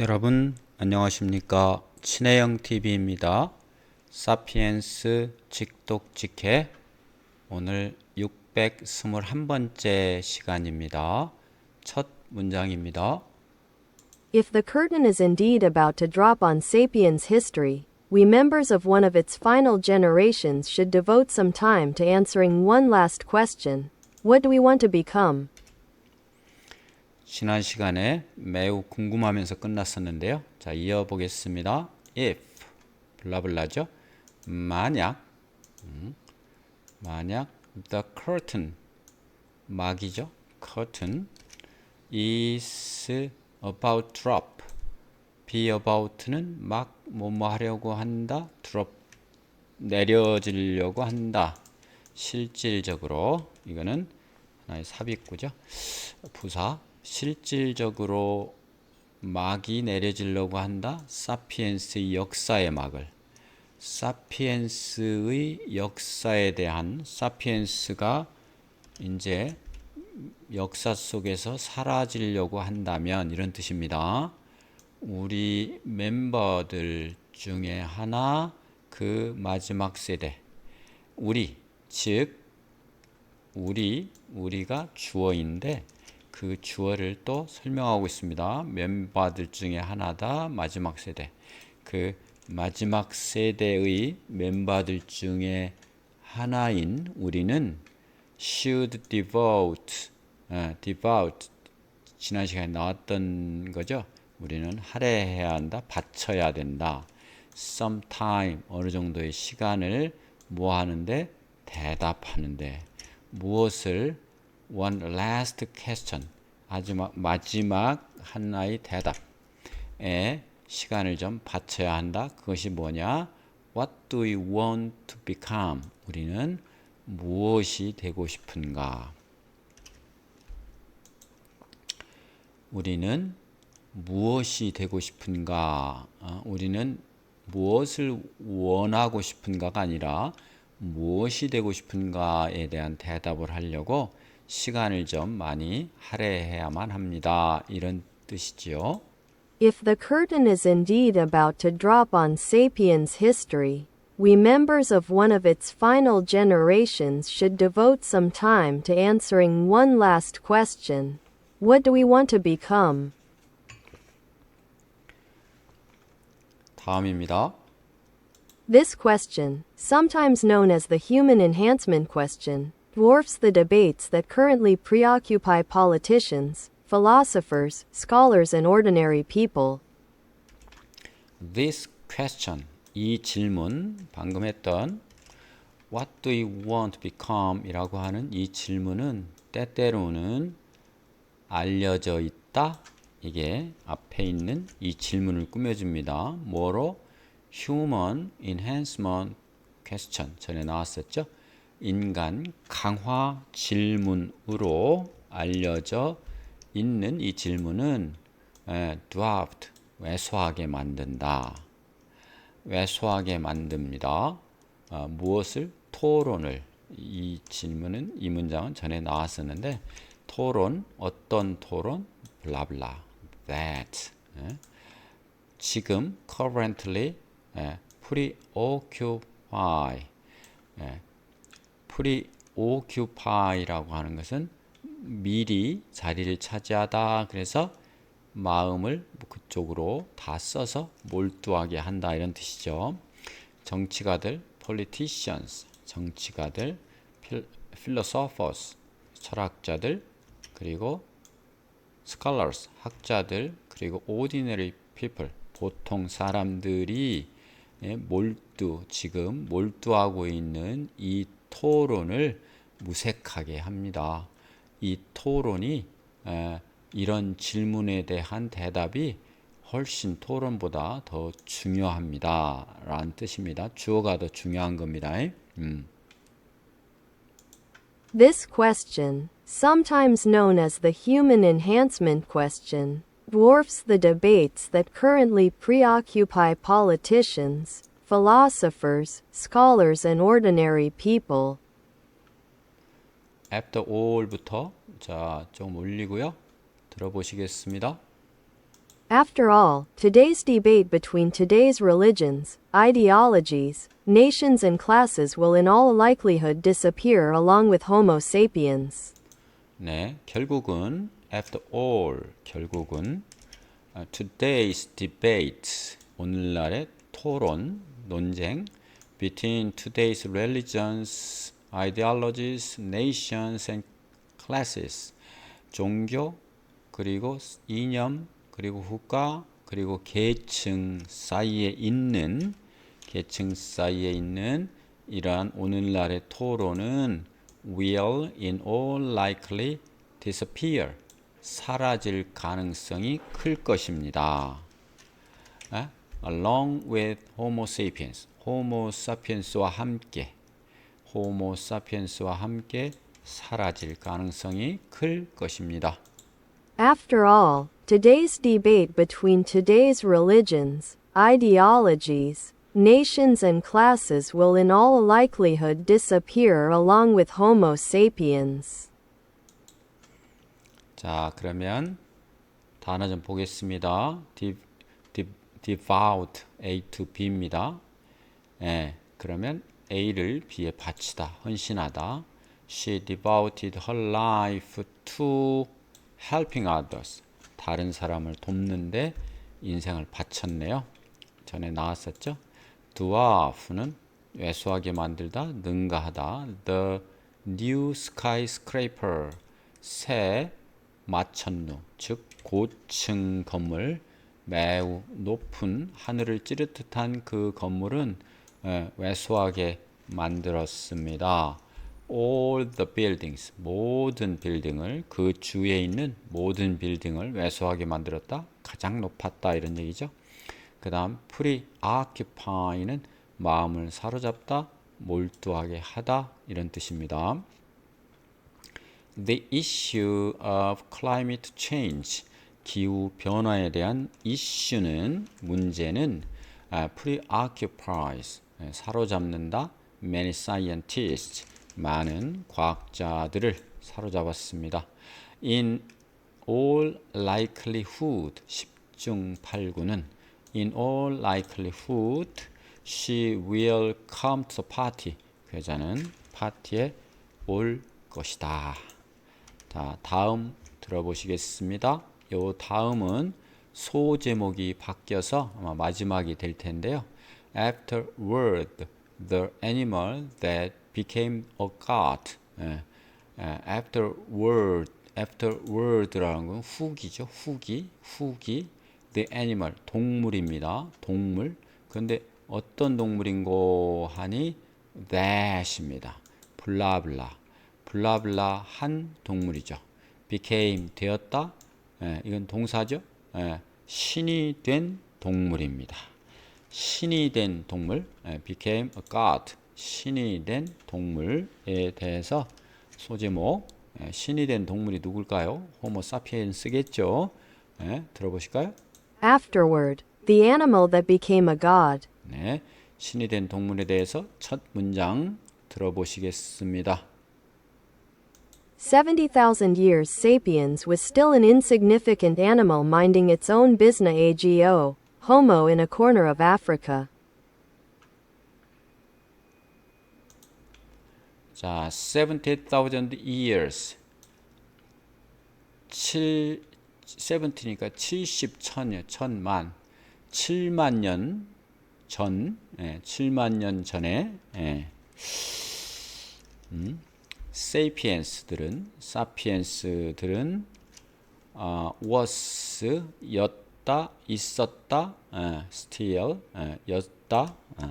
여러분 안녕하십니까 친해영 TV입니다. 사피엔스 직독직해 오늘 621번째 시간입니다. 첫 문장입니다. If the curtain is indeed about to drop on Sapiens history, we members of one of its final generations should devote some time to answering one last question What do we want to become? 지난 시간에 매우 궁금하면서 끝났었는데요. 자, 이어보겠습니다. if 블라블라죠. 만약 음, 만약 the curtain 막이죠. curtain is about drop be about는 막 뭐뭐 하려고 한다. drop 내려지려고 한다. 실질적으로 이거는 하나의 삽입구죠. 부사 실질적으로 막이 내려지려고 한다. 사피엔스의 역사의 막을. 사피엔스의 역사에 대한 사피엔스가 이제 역사 속에서 사라지려고 한다면 이런 뜻입니다. 우리 멤버들 중에 하나 그 마지막 세대 우리 즉 우리 우리가 주어인데 그 주어를 또 설명하고 있습니다. 멤버들 중에 하나다 마지막 세대. 그 마지막 세대의 멤버들 중에 하나인 우리는 should devote, 어, devote 지난 시간에 나왔던 거죠. 우리는 할애해야 한다, 바쳐야 된다. some time 어느 정도의 시간을 뭐 하는데 대답하는데 무엇을 one last question 마지막 마지막 하나의 대답에 시간을 좀 바쳐야 한다. 그것이 뭐냐? What do we want to become? 우리는 무엇이 되고 싶은가? 우리는 무엇이 되고 싶은가? 어, 우리는 무엇을 원하고 싶은가가 아니라 무엇이 되고 싶은가에 대한 대답을 하려고 시간을 좀 많이 할애해야만 합니다. 이런 뜻이지요. If the curtain is indeed about to drop on Sapiens history, we members of one of its final generations should devote some time to answering one last question What do we want to become? 다음입니다. This question, sometimes known as the human enhancement question, dwarfs the debates that currently preoccupy politicians, philosophers, scholars, and ordinary people. This question, 이 질문, 방금 했던 What do you want to become? 이라고 하는 이 질문은 때때로는 알려져 있다. 이게 앞에 있는 이 질문을 꾸며줍니다. 뭐로? Human Enhancement Question 전에 나왔었죠. 인간 강화 질문으로 알려져 있는 이 질문은 에, dwarfed 왜소하게 만든다. 왜소하게 만듭니다. 어, 무엇을 토론을 이 질문은 이 문장은 전에 나왔었는데 토론 어떤 토론 블라블라 that 예. 지금 currently 예, preoccupy 예, preoccupy라고 하는 것은 미리 자리를 차지하다 그래서 마음을 그쪽으로 다 써서 몰두하게 한다 이런 뜻이죠. 정치가들 politicians 정치가들 philosophers 철학자들 그리고 scholars 학자들 그리고 ordinary people 보통 사람들이 예, 몰두 지금 몰두하고 있는 이 토론을 무색하게 합니다. 이 토론이 에, 이런 질문에 대한 대답이 훨씬 토론보다 더 중요합니다. 라는 뜻입니다. 주어가 더 중요한 겁니다. 음. This question, sometimes known as the human enhancement question, dwarfs the debates that currently preoccupy politicians, philosophers, scholars, and ordinary people. after all부터 자, 좀 올리고요. 들어보시겠습니다. After all, today's debate between today's religions, ideologies, nations, and classes will in all likelihood disappear along with Homo sapiens. 네, 결국은 after all 결국은 아, today's debate 오늘날의 토론 논쟁 between today's religions, ideologies, nations and classes 종교 그리고 이념 그리고 국가 그리고 계층 사이에 있는 계층 사이에 있는 이러한 오늘날의 토론은 will in all likely disappear 사라질 가능성이 클 것입니다. 에? along with Homo sapiens, Homo sapiens와 함께, Homo sapiens와 함께 사라질 가능성이 클 것입니다. After all, today's debate between today's religions, ideologies, nations, and classes will in all likelihood disappear along with Homo sapiens. 자, 그러면 단어 좀 보겠습니다. De, de, devout A to B입니다. 예, 그러면 A를 B에 바치다, 헌신하다. She devoted her life to helping others. 다른 사람을 돕는데 인생을 바쳤네요. 전에 나왔었죠. dwarf는 왜소하게 만들다, 능가하다. The new skyscraper, 새 마천루, 즉 고층 건물, 매우 높은 하늘을 찌를 듯한 그 건물은 에, 왜소하게 만들었습니다. All the buildings, 모든 빌딩을 그 주위에 있는 모든 빌딩을 왜소하게 만들었다. 가장 높았다 이런 얘기죠. 그 다음 preoccupy는 마음을 사로잡다, 몰두하게 하다 이런 뜻입니다. The issue of climate change, 기후 변화에 대한 이슈는 문제는 아, preoccupies, 예, 사로잡는다. Many scientists, 많은 과학자들을 사로잡았습니다. In all likelihood, 10중 8구는 In all likelihood, she will come to the party. 그 여자는 파티에 올 것이다. 자, 다음 들어보시겠습니다. 요 다음은 소 제목이 바뀌어서 아마 마지막이 될 텐데요. Afterward, the animal that became a god. 예, 예, afterward, afterward라는 건 후기죠. 후기, 후기. The animal, 동물입니다. 동물. 그런데 어떤 동물인고 하니 that입니다. 블라블라. 블라블라 한 동물이죠. became 되었다. 예, 이건 동사죠. 예, 신이 된 동물입니다. 신이 된 동물, 예, became a god. 신이 된 동물에 대해서 소제목 예, 신이 된 동물이 누굴까요? 호모 사피엔스겠죠. 예, 들어보실까요? Afterward, the animal that became a god. 네, 신이 된 동물에 대해서 첫 문장 들어보시겠습니다. 70,000 years sapiens was still an insignificant animal minding its own business ago, homo in a corner of Africa. 자, 70,000 years. 7 70니까 70 천이요. 천만. 7만 년 전, 예, 7만 년 전에 예. 음, 세이피엔스들은 사피엔스들은 어, was 였다, 있었다, 예, still 예, 였다. 예.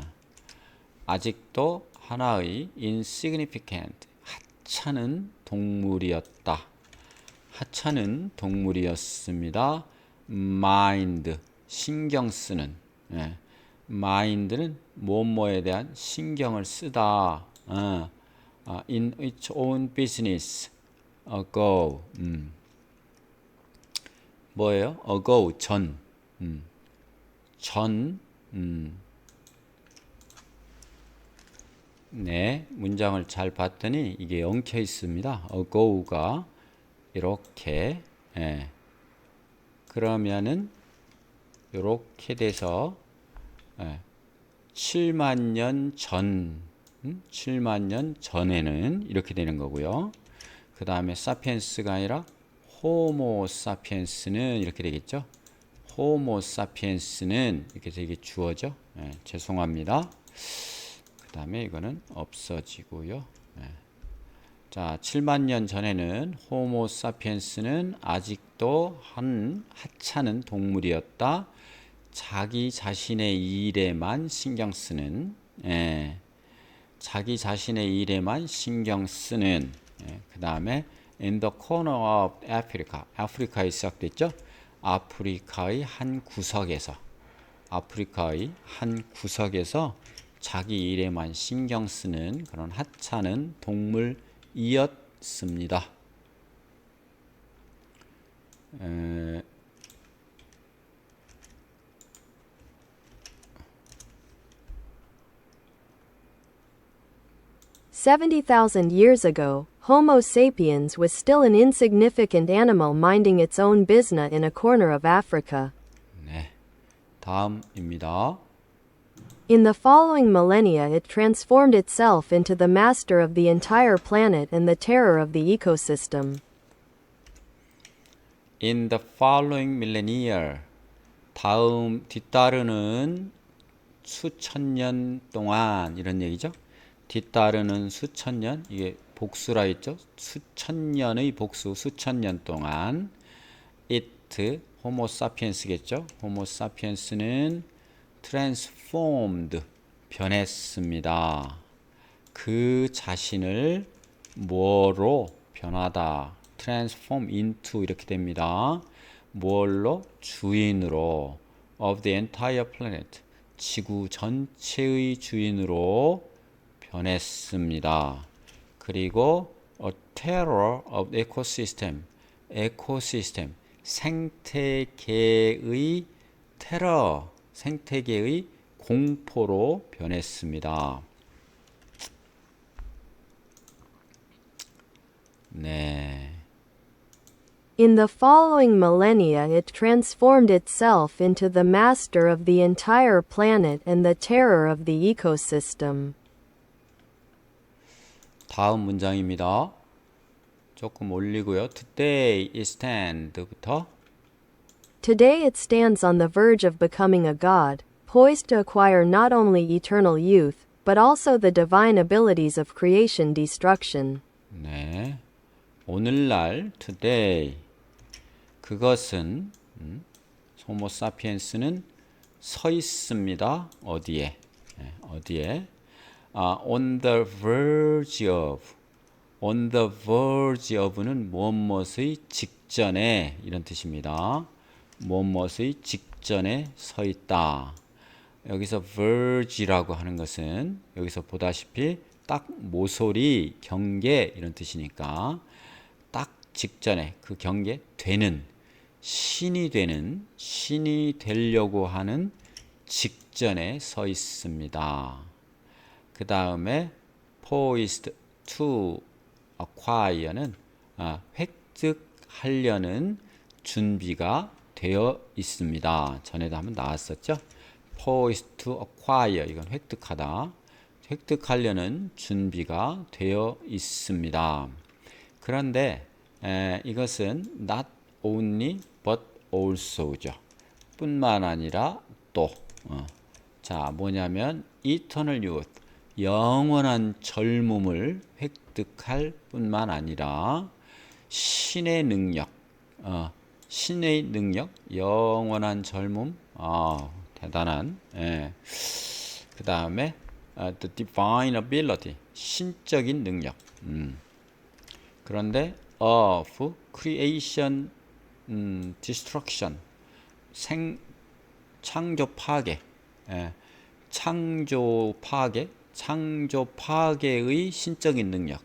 아직도 하나의 insignificant 하찮은 동물이었다. 하찮은 동물이었습니다. mind 신경 쓰는 예. mind는 뭐뭐에 대한 신경을 쓰다. 어. 아, in its own business ago. 음. 뭐예요? ago 전. 음. 전 음. 네, 문장을 잘 봤더니 이게 엉켜 있습니다. ago가 이렇게 예. 그러면은 이렇게 돼서 예, 7만 년 전, 음? 7만 년 전에는 이렇게 되는 거고요. 그 다음에 사피엔스가 아니라 호모 사피엔스는 이렇게 되겠죠. 호모 사피엔스는 이렇게 되게 주어져. 예, 죄송합니다. 그 다음에 이거는 없어지고요. 예. 자, 7만 년 전에는 호모 사피엔스는 아직도 한 하찮은 동물이었다. 자기 자신의 일에만 신경 쓰는, 예, 자기 자신의 일에만 신경 쓰는, 예, 그 다음에 in the corner of Africa, 아프리카에 시작됐죠. 아프리카의 한 구석에서, 아프리카의 한 구석에서 자기 일에만 신경 쓰는 그런 하찮은 동물이었습니다. 에, Seventy thousand years ago, Homo sapiens was still an insignificant animal minding its own business in a corner of Africa. 네, 다음입니다. In the following millennia, it transformed itself into the master of the entire planet and the terror of the ecosystem. In the following millennia, 다음 뒤따르는 수천 년 동안 이런 얘기죠. 뒤따르는 수천 년 이게 복수라 했죠. 수천 년의 복수, 수천 년 동안 it 호모 사피엔스겠죠. 호모 사피엔스는 transformed 변했습니다. 그 자신을 뭐로 변하다. transform into 이렇게 됩니다. 뭘로 주인으로 of the entire planet 지구 전체의 주인으로 변했습니다. 그리고 a terror of ecosystem 에코시스템 생태계의 테러 생태계의 공포로 변했습니다. 네. In the following millennia, it transformed itself into the master of the entire planet and the terror of the ecosystem. 다음 문장입니다. 조금 올리고요. Today it stand부터 Today it stands on the verge of becoming a god, poised to acquire not only eternal youth, but also the divine abilities of creation destruction. 네. 오늘날 today 그것은 음, 호모 사피엔스는 서 있습니다. 어디에? 네, 어디에? 아, on the verge of on the verge of는 무엇무엇의 직전에 이런 뜻입니다. 무엇무엇의 직전에 서 있다. 여기서 verge라고 하는 것은 여기서 보다시피 딱 모서리 경계 이런 뜻이니까 딱 직전에 그 경계 되는 신이 되는 신이 되려고 하는 직전에 서 있습니다. 그 다음에 poised to acquire는 아, 획득하려는 준비가 되어 있습니다. 전에도 한번 나왔었죠. poised to acquire 이건 획득하다. 획득하려는 준비가 되어 있습니다. 그런데 에, 이것은 not only but also죠. 뿐만 아니라 또 어. 자 뭐냐면 eternal youth 영원한 젊음을 획득할 뿐만 아니라 신의 능력 어, 신의 능력 영원한 젊음 아 대단한 예. 그 다음에 어, the divine ability 신적인 능력 음. 그런데 of creation 음, destruction 생 창조 파괴 예. 창조 파괴 창조 파괴의 신적인 능력.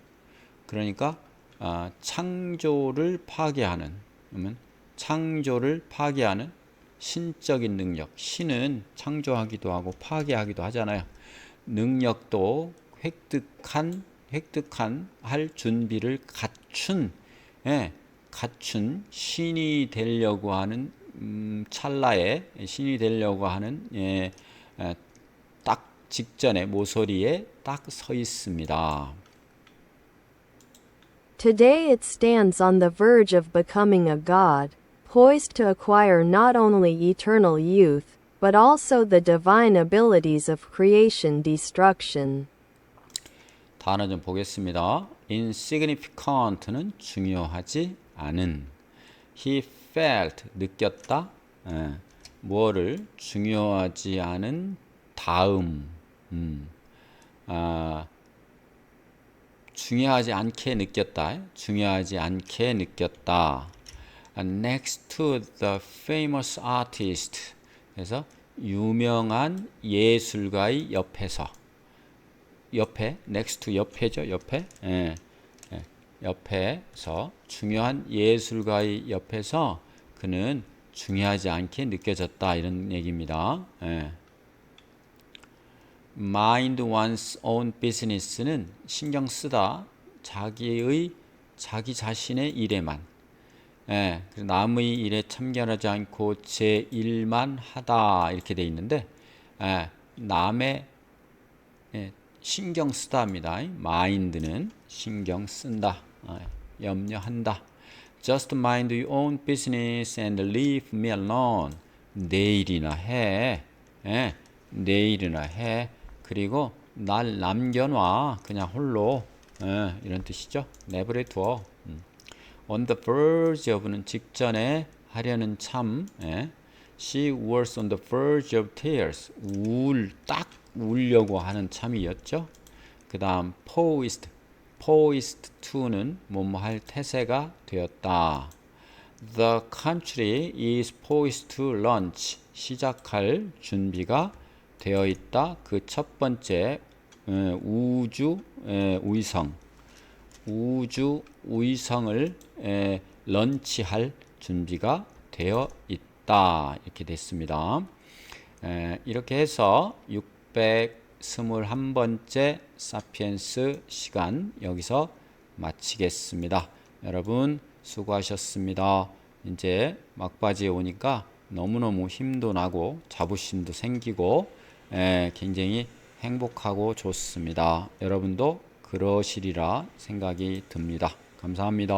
그러니까 아, 창조를 파괴하는 그러면 창조를 파괴하는 신적인 능력. 신은 창조하기도 하고 파괴하기도 하잖아요. 능력도 획득한 획득한 할 준비를 갖춘 예, 갖춘 신이 되려고 하는 음, 찰나에 신이 되려고 하는 예, 에, 딱 직전에 모서리에 딱 서 있습니다. Today it stands on the verge of becoming a god, poised to acquire not only eternal youth, but also the divine abilities of creation destruction. 단어 좀 보겠습니다. insignificant는 중요하지 않은. He felt 느꼈다. 예, 뭐를 중요하지 않은 다음. 음, 아, 중요하지 않게 느꼈다. 중요하지 않게 느꼈다. And next to the famous artist. 그래서 유명한 예술가의 옆에서. 옆에 next to 옆에죠 옆에 예, 예, 옆에서 중요한 예술가의 옆에서 그는 중요하지 않게 느껴졌다 이런 얘기입니다. 예. Mind one's own business는 신경 쓰다 자기의 자기 자신의 일에만 예, 남의 일에 참견하지 않고 제 일만 하다 이렇게 돼 있는데 예, 남의 예, 신경 쓰다입니다. mind는 신경 쓴다, 아, 염려한다. Just mind your own business and leave me alone. 내 일이나 해. 예, 내 일이나 해. 그리고 날 남겨놔. 그냥 홀로. 예, 이런 뜻이죠. 내버려 두어. 음. On the verge of는 직전에 하려는 참. 예. She was on the verge of tears. 울, 딱 울려고 하는 참이었죠. 그 다음 poised, poised to는 뭐뭐 할 태세가 되었다. The country is poised to launch. 시작할 준비가 되어 있다. 그 첫 번째 에, 우주 에, 위성, 우주 위성을 에, 런치할 준비가 되어 있다. 이렇게 됐습니다. 에, 이렇게 해서 621번째 사피엔스 시간 여기서 마치겠습니다. 여러분 수고하셨습니다. 이제 막바지에 오니까 너무너무 힘도 나고 자부심도 생기고 에, 굉장히 행복하고 좋습니다. 여러분도 그러시리라 생각이 듭니다. 감사합니다.